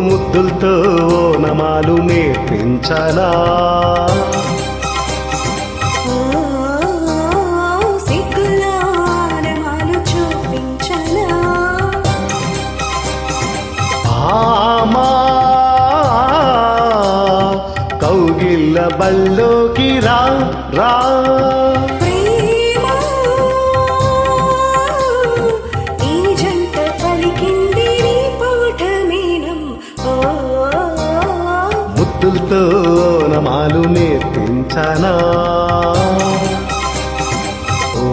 ముద్దులతో నమాలు నేర్పించాలా కౌగిల్ల బల్లోకి రా రా. భక్తులతో నమాలు నేర్పించనా? ఓ